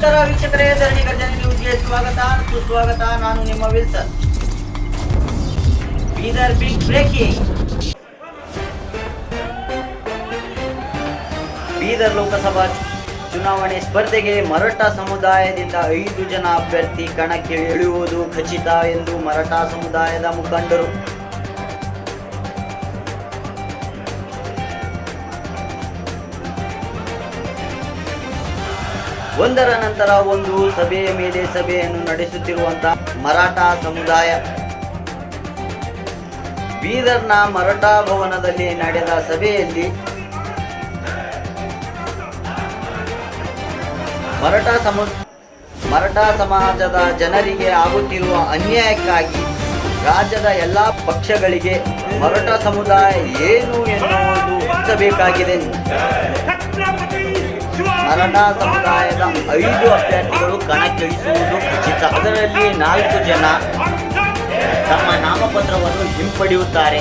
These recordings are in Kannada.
ನಮಸ್ಕಾರ ವೀಕ್ಷಕರೇ, ಧರಣಿ ಗರ್ಜನೆ ನ್ಯೂಸ್ಗೆ ಸ್ವಾಗತ ಸುಸ್ವಾಗತ ನಾನು ನಿಮ್ಮ Wilson. Bidar big breaking Bidar Lok Sabha ಚುನಾವಣೆ ಸ್ಪರ್ಧೆಗೆ ಮರಾಠ ಸಮುದಾಯದಿಂದ ಐದು ಜನ ಅಭ್ಯರ್ಥಿ ಕಣಕ್ಕೆ ಇಳಿಯುವುದು ಖಚಿತ ಎಂದು ಮರಾಠ ಸಮುದಾಯದ ಮುಖಂಡರು ಒಂದರ ನಂತರ ಒಂದು ಸಭೆಯ ಮೇಲೆ ಸಭೆಯನ್ನು ನಡೆಸುತ್ತಿರುವಂತಹ ಮರಾಠ ಸಮುದಾಯ. ಬೀದರ್ನ ಮರಾಠ ಭವನದಲ್ಲಿ ನಡೆದ ಸಭೆಯಲ್ಲಿ ಮರಾಠ ಸಮು, ಮರಾಠ ಸಮಾಜದ ಜನರಿಗೆ ಆಗುತ್ತಿರುವ ಅನ್ಯಾಯಕ್ಕಾಗಿ ರಾಜ್ಯದ ಎಲ್ಲ ಪಕ್ಷಗಳಿಗೆ ಮರಾಠ ಸಮುದಾಯ ಏನು ಎನ್ನುವುದು ತಿಳಿಸಬೇಕಾಗಿದೆ ಮರಾಠ ಸಮುದಾಯದ ಐದು ಅಭ್ಯರ್ಥಿಗಳು ಕಣಕ್ಕಿಳಿಸುವುದು ಖಚಿತ. ಅದರಲ್ಲಿ ನಾಲ್ಕು ಜನ ತಮ್ಮ ನಾಮಪತ್ರವನ್ನು ಹಿಂಪಡೆಯುತ್ತಾರೆ.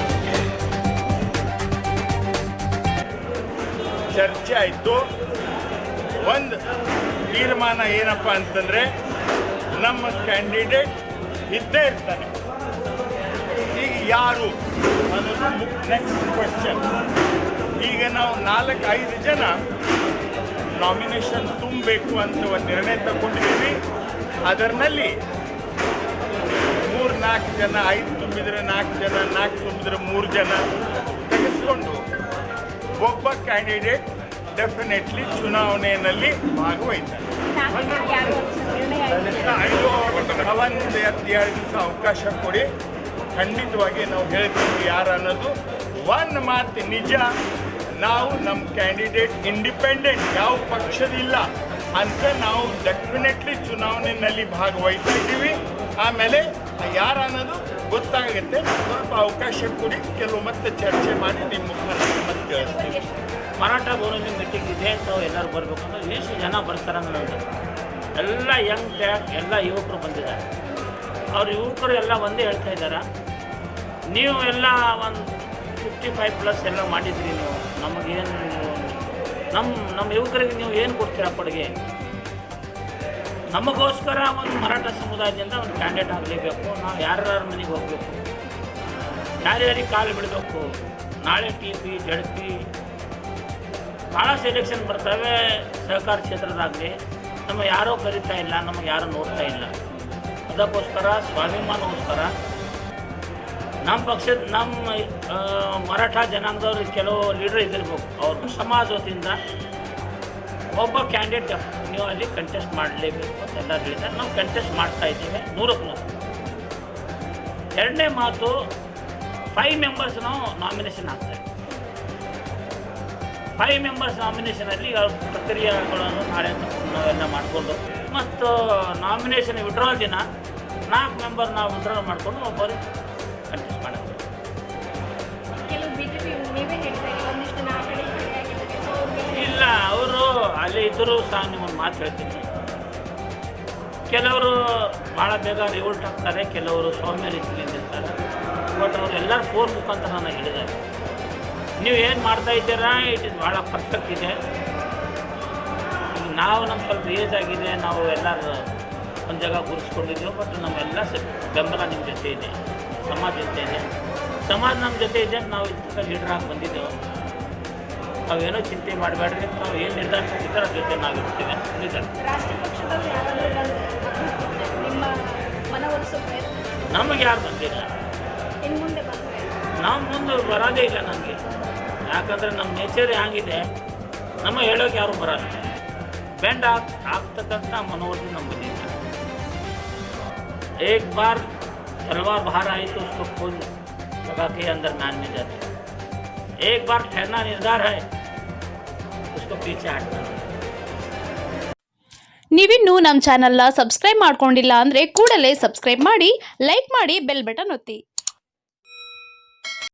ಚರ್ಚೆ ಆಯಿತು. ಒಂದು ತೀರ್ಮಾನ ಏನಪ್ಪ ಅಂತಂದರೆ ನಮ್ಮ ಕ್ಯಾಂಡಿಡೇಟ್ ಇದ್ದೇ ಇರ್ತಾನೆ. ಈಗ ಯಾರು ಅನ್ನೋದು ನೆಕ್ಸ್ಟ್ ಕ್ವಶನ್ ಈಗ ನಾವು ನಾಲ್ಕು ಐದು ಜನ ನಾಮಿನೇಷನ್ ತುಂಬಬೇಕು ಅಂತ ಒಂದು ನಿರ್ಣಯ ತಗೊಂಡಿದ್ದೀವಿ ಅದರಲ್ಲಿ ಮೂರು ನಾಲ್ಕು ಜನ, ಐದು ತುಂಬಿದ್ರೆ ನಾಲ್ಕು ಜನ, ನಾಲ್ಕು ತುಂಬಿದ್ರೆ ಮೂರು ಜನ ತೆಗೆಸ್ಕೊಂಡು ಒಬ್ಬ ಕ್ಯಾಂಡಿಡೇಟ್ ಡೆಫಿನೆಟ್ಲಿ ಚುನಾವಣೆಯಲ್ಲಿ ಭಾಗವಹಿಸ್ತಾರೆ. ಐದು ಒಂದು ಎರಡು ದಿವಸ ಅವಕಾಶ ಕೊಡಿ. ಖಂಡಿತವಾಗಿ ನಾವು ಹೇಳ್ತೀವಿ ಯಾರು ಅನ್ನೋದು. ಒಂದು ಮಾತು ನಿಜ ನಾವು ನಮ್ಮ ಕ್ಯಾಂಡಿಡೇಟ್ ಇಂಡಿಪೆಂಡೆಂಟ್ ಯಾವ ಪಕ್ಷದಿಲ್ಲ ಅಂತ ನಾವು ಡೆಫಿನೆಟ್ಲಿ ಚುನಾವಣೆಯಲ್ಲಿ ಭಾಗವಹಿಸ್ತಾ ಇದ್ದೀವಿ. ಆಮೇಲೆ ಯಾರು ಅನ್ನೋದು ಗೊತ್ತಾಗುತ್ತೆ. ಸ್ವಲ್ಪ ಅವಕಾಶ ಕೊಡಿ, ಕೆಲವು ಮತ್ತೆ ಚರ್ಚೆ ಮಾಡಿ ನಿಮ್ಮ ಮುಖಾಂತರ ಮತ್ತೆ ಕೇಳಿಸ್ತೀವಿ ಮರಾಠ ಭವನದಲ್ಲಿ ಮೀಟಿಂಗ್ ಇದೆ ಅಂತ ಎಲ್ಲರೂ ಬರಬೇಕು ಅಂದ್ರೆ ಎಷ್ಟು ಜನ ಬರ್ತಾರೆ ಅನ್ನೋದು ಎಲ್ಲ ಯಂಗ್ ಟ್ಯಾಕ್ ಎಲ್ಲ ಯುವಕರು ಬಂದಿದ್ದಾರೆ. ಅವ್ರ ಯುವಕರು ಎಲ್ಲ ಒಂದೇ ಹೇಳ್ತಾ ಇದ್ದಾರೆ. ನೀವು ಎಲ್ಲ ಒಂದು ಫಿಫ್ಟಿ ಫೈವ್ ಪ್ಲಸ್ ಎಲ್ಲ ಮಾಡಿದ್ರಿ ನೀವು. ನಮಗೇನು ನಮ್ಮ ನಮ್ಮ ಯುವಕರಿಗೆ ನೀವು ಏನು ಕೊಡ್ತೀರಾ ಕೊಡುಗೆ ನಮಗೋಸ್ಕರ ಒಂದು ಮರಾಠ ಸಮುದಾಯದಿಂದ ಒಂದು ಕ್ಯಾಂಡಿಡೇಟ್ ಆಗಲೇಬೇಕು. ನಾವು ಯಾರ್ಯಾರ ಮನೆಗೆ ಹೋಗಬೇಕು? ಯಾರ್ಯಾರಿಗೆ ಕಾಲು ಬಿಡಬೇಕು? ನಾಳೆ ಟಿ ಪಿ ಜಡ್ ಪಿ ಭಾಳ ಸೆಲೆಕ್ಷನ್ ಬರ್ತವೆ. ಸಹಕಾರ ಕ್ಷೇತ್ರದಾಗಲಿ. ನಮ್ಮ ಯಾರೂ ಕರಿತಾ ಇಲ್ಲ, ನಮಗೆ ಯಾರೂ ನೋಡ್ತಾ ಇಲ್ಲ. ಅದಕ್ಕೋಸ್ಕರ ಸ್ವಾಭಿಮಾನಗೋಸ್ಕರ ನಮ್ಮ ಪಕ್ಷದ ನಮ್ಮ ಮರಾಠ ಜನಾಂಗದವ್ರ ಕೆಲವು ಲೀಡರ್ ಇದ್ದಿರ್ಬೇಕು. ಅವರು ಸಮಾಜ ವತಿಯಿಂದ ಒಬ್ಬ ಕ್ಯಾಂಡಿಡೇಟ್ ನೀವು ಅಲ್ಲಿ ಕಂಟೆಸ್ಟ್ ಮಾಡಲೇಬೇಕು ಅಂತ ಎಲ್ಲ ಹೇಳಿದ್ದಾರೆ ನಾವು ಕಂಟೆಸ್ಟ್ ಮಾಡ್ತಾ ಇದ್ದೀವಿ. ನೂರಕ್ಕೆ ನೂರು. ಎರಡನೇ ಮಾತು ಫೈವ್ ಮೆಂಬರ್ಸ್ ನಾವು ನಾಮಿನೇಷನ್ ಹಾಕ್ತೇವೆ ಫೈವ್ ಮೆಂಬರ್ಸ್ ನಾಮಿನೇಷನಲ್ಲಿ ಪ್ರಕ್ರಿಯೆಗಳನ್ನು ನಾಳೆ ನಾವೆಲ್ಲ ಮಾಡಿಕೊಂಡು ಮತ್ತು ನಾಮಿನೇಷನ್ ವಿಡ್ರಾಲ್ ದಿನ ನಾಲ್ಕು ಮೆಂಬರ್ ನಾವು ವಿಡ್ರಾಲ್ ಮಾಡಿಕೊಂಡು ಒಬ್ಬರು ಕಂಟೆಸ್ಟ್ ಮಾಡೋದು ಕೆಲವು ನೀವೇ ಹೇಳ್ತಾ ಒಂದಿಷ್ಟು ಜನ ಆ ಕಡೆ ಈ ಕಡೆ ಆಗಿದ್ದಾರೆ. ಸೊ ಅವ್ರಿಗೆಲ್ಲ ಇಲ್ಲ, ಅವರು ಅಲ್ಲಿ ಇದ್ದರೂ ಸಹ ನಿಮ್ಮೊಂದು ಮಾತು ಹೇಳ್ತೀನಿ. ಕೆಲವರು ಭಾಳ ಬೇಗ ರಿವೋಲ್ಟ್ ಆಗ್ತಾರೆ, ಕೆಲವರು ಸೌಮ್ಯ ರೀತಿಯಲ್ಲಿ ಇರ್ತಾರೆ ಬಟ್ ಅವರು ಎಲ್ಲರೂ ಫೋನ್ ಮುಖಾಂತರ ನಾನು ಹೇಳಿದ್ದಾರೆ. ನೀವು ಏನು ಮಾಡ್ತಾ ಇದ್ದೀರಾ? ಇಟ್ ಇಸ್ ಭಾಳ ಪರ್ಫೆಕ್ಟ್ ಇದೆ. ನಾವು ನಮ್ಮ ಸ್ವಲ್ಪ ಏಜ್ ಆಗಿದೆ, ನಾವು ಎಲ್ಲರೂ ಒಂದು ಜಾಗ ಗುರುಸ್ಕೊಂಡಿದ್ದೀವಿ ಬಟ್ ನಮ್ಮೆಲ್ಲ ಬೆಂಬಲ ನಿಮ್ಮ ಜೊತೆ ಇದೆ. ಸಮಾಜ ಜೊತೆ ಇದೆ ಸಮಾಜ ನಮ್ಮ ಜೊತೆ ಇದೆ ಅಂತ ನಾವು ಇದಕ್ಕೆ ಲೀಡರ್ ಆಗಿ ಬಂದಿದ್ದೆವು ನಾವೇನೋ ಚಿಂತೆ ಮಾಡಬೇಡ್ರಿ ನಾವು ಏನು ನಿರ್ಧಾರ ತಗೊಂಡಿದ್ದಾರೆ ಅದ್ರ ಜೊತೆ ನಾವು ಇರ್ತೀವಿ ಅಂತ ಹೇಳಿದ್ದಾರೆ ರಾಷ್ಟ್ರ ಪಕ್ಷದವ್ರು ಯಾರಾದರೂ ಬಂದು ನಿಮ್ಮ ಮನವೊಲಿಸೋ ಪ್ರಯತ್ನ ನಮಗೆ ಯಾರು ಬಂದಿಲ್ಲ ಇನ್ನು ಮುಂದೆ ಬಂದರೆ ನಾವು ಮುಂದೆ ಬರೋದೇ ಇಲ್ಲ ನನಗೆ ಯಾಕಂದರೆ ನಮ್ಮ ನೇಚರ್ ಹ್ಯಾಂಗಿದೆ ನಮ್ಮ ಹೇಳೋಕೆ ಯಾರು ಬರಲ್ಲ ಬೆಂಡ್ ಆಗ್ ಆಗ್ತಕ್ಕಂಥ ಮನೋವೃತ್ತಿ ನಮ್ಮ ಬಂದಿಲ್ಲ एक बार तलवार बाहर आई तो उसको खून लगा के अंदर मान में जाते एक बार ठहरना निर्धार है उसको पीछे हटना है ನೀವಿನ್ನೂ ನಮ್ಮ ಚಾನಲ್ನ ಸಬ್ಸ್ಕ್ರೈಬ್ ಮಾಡ್ಕೊಂಡಿಲ್ಲ ಅಂದರೆ ಕೂಡಲೇ ಸಬ್ಸ್ಕ್ರೈಬ್ ಮಾಡಿ ಲೈಕ್ ಮಾಡಿ ಬೆಲ್ ಬಟನ್ ಒತ್ತಿ